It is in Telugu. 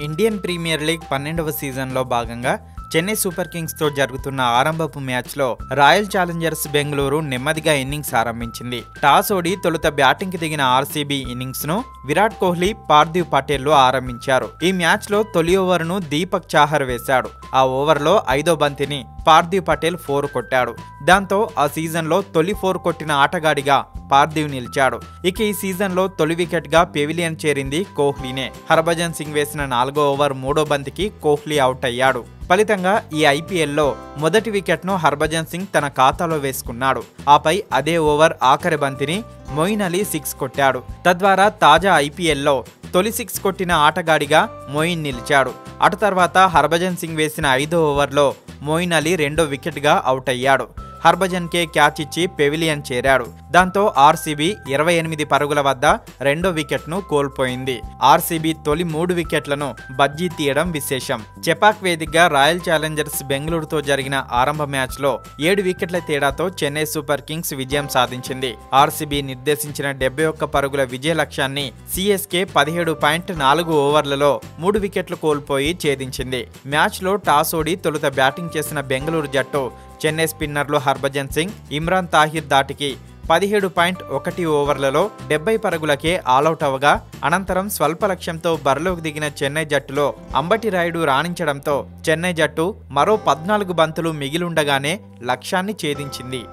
ఇండియన్ ప్రీమియర్ లీగ్ పన్నెండవ సీజన్లో భాగంగా చెన్నై సూపర్ కింగ్స్తో జరుగుతున్న ఆరంభపు మ్యాచ్లో రాయల్ ఛాలెంజర్స్ బెంగళూరు నెమ్మదిగా ఇన్నింగ్స్ ఆరంభించింది. టాస్ ఓడి తొలుత బ్యాటింగ్కి దిగిన ఆర్సీబీ ఇన్నింగ్స్ను విరాట్ కోహ్లీ పార్థివ్ పటేల్ ఆరంభించారు. ఈ మ్యాచ్లో తొలి ఓవర్ను దీపక్ చాహర్ వేశాడు. ఆ ఓవర్లో ఐదో బంతిని పార్థివ్ పటేల్ ఫోర్ కొట్టాడు. దాంతో ఆ సీజన్లో తొలి ఫోర్ కొట్టిన ఆటగాడిగా పార్థివ్ నిలిచాడు. ఇక ఈ సీజన్లో తొలి వికెట్గా పెవిలియన్ చేరింది కోహ్లీనే. హర్భజన్ సింగ్ వేసిన నాలుగో ఓవర్ మూడో బంతికి కోహ్లీ అవుట్ అయ్యాడు. ఫలితంగా ఈ ఐపీఎల్లో మొదటి వికెట్ను హర్భజన్ సింగ్ తన ఖాతాలో వేసుకున్నాడు. ఆపై అదే ఓవర్ ఆఖరి బంతిని మొయిన్ అలీ సిక్స్ కొట్టాడు. తద్వారా తాజా ఐపీఎల్లో తొలి సిక్స్ కొట్టిన ఆటగాడిగా మొయిన్ నిలిచాడు. అటు తర్వాత హర్భజన్ సింగ్ వేసిన ఐదో ఓవర్లో మోయిన్ అలీ రెండో వికెట్గా అవుట్ అయ్యాడు హర్భజన్కే క్యాచ్ ఇచ్చి పెవిలియన్ చేరాడు. దాంతో ఆర్సీబీ ఇరవై ఎనిమిది పరుగుల వద్ద రెండో వికెట్ను కోల్పోయింది. ఆర్సీబీ తొలి మూడు వికెట్లను బజ్జీ తీయడం విశేషం. చెపాక్ వేదికగా రాయల్ ఛాలెంజర్స్ బెంగళూరుతో జరిగిన ఆరంభ మ్యాచ్లో ఏడు వికెట్ల తేడాతో చెన్నై సూపర్ కింగ్స్ విజయం సాధించింది. ఆర్సీబీ నిర్దేశించిన డెబ్బై ఒక్క పరుగుల విజయ లక్ష్యాన్ని సిఎస్కే పదిహేడు పాయింట్ నాలుగు ఓవర్లలో మూడు వికెట్లు కోల్పోయి ఛేదించింది. మ్యాచ్లో టాస్ ఓడి తొలుత బ్యాటింగ్ చేసిన బెంగళూరు జట్టు చెన్నై స్పిన్నర్లు హర్భజన్ సింగ్ ఇమ్రాన్ తాహిర్ దాటికి పదిహేడు పాయింట్ ఒకటి ఓవర్లలో డెబ్బై పరుగులకే ఆలౌట్ అవగా అనంతరం స్వల్ప లక్ష్యంతో బరిలోకి దిగిన చెన్నై జట్టులో అంబటి రాయుడు రాణించడంతో చెన్నై జట్టు మరో పద్నాలుగు బంతులు మిగిలుండగానే లక్ష్యాన్ని ఛేదించింది.